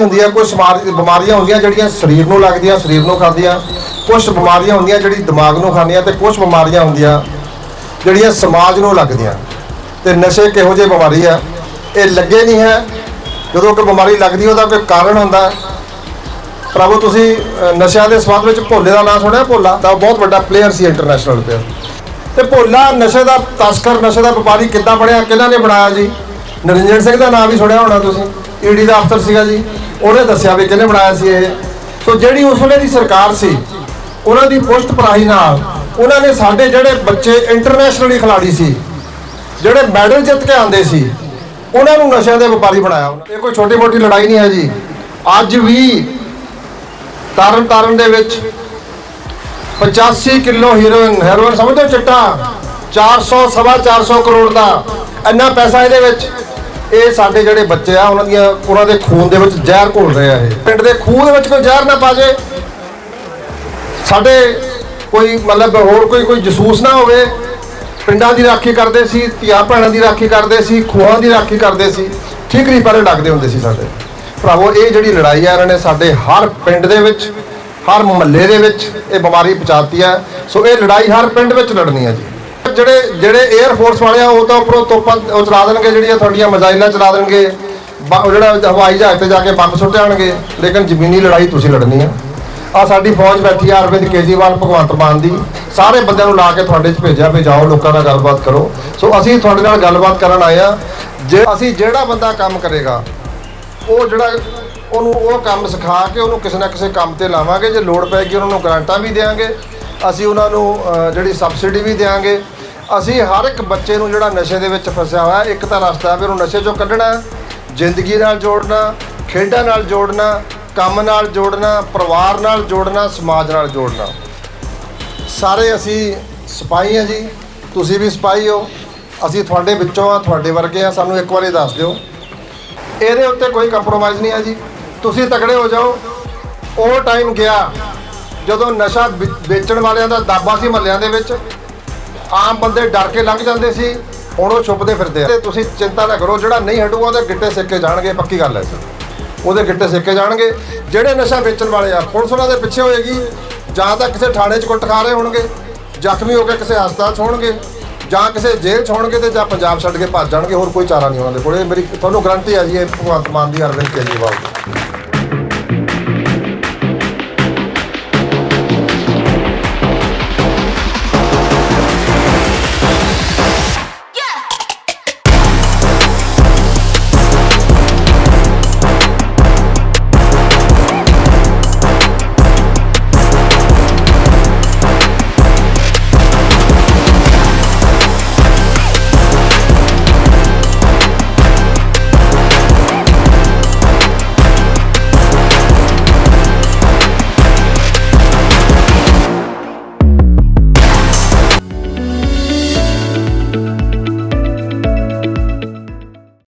ਹੁੰਦੀ ਆ ਕੁਝ ਬਿਮਾਰੀਆਂ ਹੁੰਦੀਆਂ ਜਿਹੜੀਆਂ ਸਰੀਰ ਨੂੰ ਲੱਗਦੀਆਂ, ਸਰੀਰ ਨੂੰ ਖਾਂਦੀਆਂ। ਕੁਝ ਬਿਮਾਰੀਆਂ ਹੁੰਦੀਆਂ ਜਿਹੜੀ ਦਿਮਾਗ ਨੂੰ ਖਾਂਦੀਆਂ ਤੇ ਕੁਝ ਬਿਮਾਰੀਆਂ ਹੁੰਦੀਆਂ ਜਿਹੜੀਆਂ ਸਮਾਜ ਨੂੰ ਲੱਗਦੀਆਂ। ਤੇ ਨਸ਼ੇ ਕਿਹੋ ਜਿਹੀ ਬਿਮਾਰੀ ਆ? ਇਹ ਲੱਗੇ ਨਹੀਂ ਹੈ। ਜਦੋਂ ਕੋਈ ਬਿਮਾਰੀ ਲੱਗਦੀ, ਉਹਦਾ ਕੋਈ ਕਾਰਨ ਹੁੰਦਾ। ਪ੍ਰਭੂ, ਤੁਸੀਂ ਨਸ਼ਿਆਂ ਦੇ ਸੰਬੰਧ ਵਿੱਚ ਭੋਲੇ ਦਾ ਨਾਮ ਸੁਣਿਆ? ਭੋਲਾ ਤਾਂ ਬਹੁਤ ਵੱਡਾ ਪਲੇਅਰ ਸੀ ਇੰਟਰਨੈਸ਼ਨਲ ਪਲੇਅਰ ਤੇ ਭੋਲਾ ਨਸ਼ੇ ਦਾ, ਤਸਕਰ ਨਸ਼ੇ ਦਾ ਵਪਾਰੀ ਕਿੱਦਾਂ ਬਣਿਆ? ਕਿਹਨਾਂ ਨੇ ਬਣਾਇਆ ਜੀ? ਨਰਿੰਦਰ ਸਿੰਘ ਦਾ ਨਾਮ ਵੀ ਸੁਣਿਆ ਹੋਣਾ ਤੁਸੀਂ। ਈਡੀ ਦਾ ਅਫਸਰ ਸੀਗਾ ਜੀ। ਉਹਨੇ ਦੱਸਿਆ ਵੀ ਕਿਹਨੇ ਬਣਾਇਆ ਸੀ ਇਹ। ਸੋ ਜਿਹੜੀ ਉਸ ਵੇਲੇ ਦੀ ਸਰਕਾਰ ਸੀ, ਉਹਨਾਂ ਦੀ ਪੁਸ਼ਤ ਪਰਾਹੀ ਨਾਲ ਉਹਨਾਂ ਨੇ ਸਾਡੇ ਜਿਹੜੇ ਬੱਚੇ ਇੰਟਰਨੈਸ਼ਨਲੀ ਖਿਲਾੜੀ ਸੀ, ਜਿਹੜੇ ਮੈਡਲ ਜਿੱਤ ਕੇ ਆਉਂਦੇ ਸੀ, ਉਹਨਾਂ ਨੂੰ ਨਸ਼ਿਆਂ ਦੇ ਵਪਾਰੀ ਬਣਾਇਆ। ਇਹ ਕੋਈ ਛੋਟੀ ਮੋਟੀ ਲੜਾਈ ਨਹੀਂ ਹੈ ਜੀ। ਅੱਜ ਵੀ ਤਰਨ ਤਾਰਨ ਦੇ ਵਿੱਚ 85 ਕਿਲੋ ਹੀਰੋਇਨ ਹੈਰੋਇਨ ਸਮਝਦੇ ਹੋ ਚਿੱਟਾ 400 ਸਵਾ 400 ਕਰੋੜ ਦਾ ਇੰਨਾ ਪੈਸਾ ਇਹਦੇ ਵਿੱਚ ਇਹ ਸਾਡੇ ਜਿਹੜੇ ਬੱਚੇ ਆ, ਉਹਨਾਂ ਦੀਆਂ ਉਹਨਾਂ ਦੇ ਖੂਨ ਦੇ ਵਿੱਚ ਜ਼ਹਿਰ ਘੋਲ ਰਿਹਾ ਆ ਇਹ। ਪਿੰਡ ਦੇ ਖੂਹ ਦੇ ਵਿੱਚ ਕੋਈ ਜ਼ਹਿਰ ਨਾ ਪਾ ਜੇ। ਸਾਡੇ ਕੋਈ ਮਤਲਬ ਹੋਰ ਕੋਈ ਕੋਈ ਜਸੂਸ ਨਾ ਹੋਵੇ। ਪਿੰਡਾਂ ਦੀ ਰਾਖੀ ਕਰਦੇ ਸੀ, ਧੀਆਂ ਭੈਣਾਂ ਦੀ ਰਾਖੀ ਕਰਦੇ ਸੀ, ਖੂਹਾਂ ਦੀ ਰਾਖੀ ਕਰਦੇ ਸੀ। ਠੀਕਰੀ ਪਰੇ ਲੱਗਦੇ ਹੁੰਦੇ ਸੀ ਸਾਡੇ। ਭਰਾਵੋ, ਇਹ ਜਿਹੜੀ ਲੜਾਈ ਆ ਇਹਨਾਂ ਨੇ ਸਾਡੇ ਹਰ ਪਿੰਡ ਦੇ ਵਿੱਚ, ਹਰ ਮੁਹੱਲੇ ਦੇ ਵਿੱਚ ਇਹ ਬਿਮਾਰੀ ਪਹੁੰਚਾਤੀ ਹੈ ਸੋ ਇਹ ਲੜਾਈ ਹਰ ਪਿੰਡ ਵਿੱਚ ਲੜਨੀ ਹੈ ਜੀ। ਜਿਹੜੇ ਜਿਹੜੇ 에ਅਰ ਫੋਰਸ ਵਾਲੇ ਆ, ਉਹ ਤਾਂ ਉੱਪਰੋਂ ਤੋਪਾਂ ਉਹ ਚਲਾ ਦੇਣਗੇ ਜਿਹੜੀਆਂ ਤੁਹਾਡੀਆਂ ਮਜ਼ਾਈਲਾਂ ਚਲਾ ਦੇਣਗੇ। ਉਹ ਜਿਹੜਾ ਹਵਾਈ ਜਹਾਜ਼ ਤੇ ਜਾ ਕੇ ਬੰਬ ਸੁੱਟ ਜਾਣਗੇ ਲੇਕਿਨ ਜ਼ਮੀਨੀ ਲੜਾਈ ਤੁਸੀਂ ਲੜਨੀ ਆ। ਆ ਸਾਡੀ ਫੌਜ ਬੈਠੀ ਆ ਅਰਵਿੰਦ ਕੇਜਰੀਵਾਲ, ਭਗਵੰਤ ਮਾਨ ਦੀ। ਸਾਰੇ ਬੰਦਿਆਂ ਨੂੰ ਲਾ ਕੇ ਤੁਹਾਡੇ 'ਚ ਭੇਜਿਆ ਵੀ ਜਾਓ, ਲੋਕਾਂ ਨਾਲ ਗੱਲਬਾਤ ਕਰੋ। ਸੋ ਅਸੀਂ ਤੁਹਾਡੇ ਨਾਲ ਗੱਲਬਾਤ ਕਰਨ ਆਏ ਆ। ਜੇ ਅਸੀਂ ਜਿਹੜਾ ਬੰਦਾ ਕੰਮ ਕਰੇਗਾ, ਉਹ ਜਿਹੜਾ ਉਹਨੂੰ ਉਹ ਕੰਮ ਸਿਖਾ ਕੇ ਉਹਨੂੰ ਕਿਸੇ ਨਾ ਕਿਸੇ ਕੰਮ ਤੇ ਲਾਵਾਂਗੇ। ਜੇ ਲੋੜ ਪੈਗੀ ਉਹਨਾਂ ਨੂੰ ਗ੍ਰਾਂਟਾਂ ਵੀ ਦੇਵਾਂਗੇ ਅਸੀਂ ਉਹਨਾਂ ਨੂੰ ਜਿਹੜੀ ਸਬਸਿਡੀ ਵੀ ਦੇਵਾਂਗੇ ਅਸੀਂ ਹਰ ਇੱਕ ਬੱਚੇ ਨੂੰ ਜਿਹੜਾ ਨਸ਼ੇ ਦੇ ਵਿੱਚ ਫਸਿਆ ਹੋਇਆ, ਇੱਕ ਤਾਂ ਰਸਤਾ ਹੈ ਵੀ ਉਹਨੂੰ ਨਸ਼ੇ ਚੋਂ ਕੱਢਣਾ, ਜ਼ਿੰਦਗੀ ਨਾਲ ਜੋੜਨਾ, ਖੇਡਾਂ ਨਾਲ ਜੋੜਨਾ, ਕੰਮ ਨਾਲ ਜੋੜਨਾ, ਪਰਿਵਾਰ ਨਾਲ ਜੋੜਨਾ, ਸਮਾਜ ਨਾਲ ਜੋੜਨਾ। ਸਾਰੇ ਅਸੀਂ ਸਿਪਾਹੀ ਹਾਂ ਜੀ, ਤੁਸੀਂ ਵੀ ਸਿਪਾਹੀ ਹੋ। ਅਸੀਂ ਤੁਹਾਡੇ ਵਿੱਚੋਂ ਆ ਤੁਹਾਡੇ ਵਰਗੇ ਆ ਸਾਨੂੰ ਇੱਕ ਵਾਰੀ ਦੱਸ ਦਿਓ। ਇਹਦੇ ਉੱਤੇ ਕੋਈ ਕੰਪਰੋਮਾਈਜ਼ ਨਹੀਂ ਹੈ ਜੀ। ਤੁਸੀਂ ਤਕੜੇ ਹੋ ਜਾਓ। ਉਹ ਟਾਈਮ ਗਿਆ ਜਦੋਂ ਨਸ਼ਾ ਵੇ- ਵੇਚਣ ਵਾਲਿਆਂ ਦਾ ਦਾਬਾ ਸੀ ਮਹੱਲਿਆਂ ਦੇ ਵਿੱਚ। ਆਮ ਬੰਦੇ ਡਰ ਕੇ ਲੰਘ ਜਾਂਦੇ ਸੀ, ਹੁਣ ਉਹ ਛੁਪਦੇ ਫਿਰਦੇ ਆ। ਤੇ ਤੁਸੀਂ ਚਿੰਤਾ ਨਾ ਕਰੋ, ਜਿਹੜਾ ਨਹੀਂ ਹਟੂਗਾ, ਉਹਦੇ ਗਿੱਟੇ ਸਿੱਕੇ ਜਾਣਗੇ, ਪੱਕੀ ਗੱਲ ਹੈ ਸਰ। ਉਹਦੇ ਗਿੱਟੇ ਸਿੱਕੇ ਜਾਣਗੇ। ਜਿਹੜੇ ਨਸ਼ਾ ਵੇਚਣ ਵਾਲੇ ਆ, ਪੁਲਿਸ ਉਹਨਾਂ ਦੇ ਪਿੱਛੇ ਹੋਏਗੀ। ਜਾਂ ਤਾਂ ਕਿਸੇ ਥਾਣੇ 'ਚ ਕੁੱਟ ਖਾ ਰਹੇ ਹੋਣਗੇ, ਜ਼ਖਮੀ ਹੋ ਕੇ ਕਿਸੇ ਹਸਪਤਾਲ 'ਚ ਹੋਣਗੇ, ਜਾਂ ਕਿਸੇ ਜੇਲ੍ਹ 'ਚ ਹੋਣਗੇ ਤੇ ਜਾਂ ਪੰਜਾਬ ਛੱਡ ਕੇ ਭੱਜ ਜਾਣਗੇ। ਹੋਰ ਕੋਈ ਚਾਰਾ ਨਹੀਂ ਉਹਨਾਂ ਦੇ ਕੋਲੇ। ਮੇਰੀ, ਤੁਹਾਨੂੰ ਗਰੰਟੀ ਹੈ ਜੀ, ਇਹ ਭਗਵੰਤ ਮਾਨ ਦੀ ਅਰਵਿੰਦ ਕੇਜਰੀਵਾਲ ਦੀ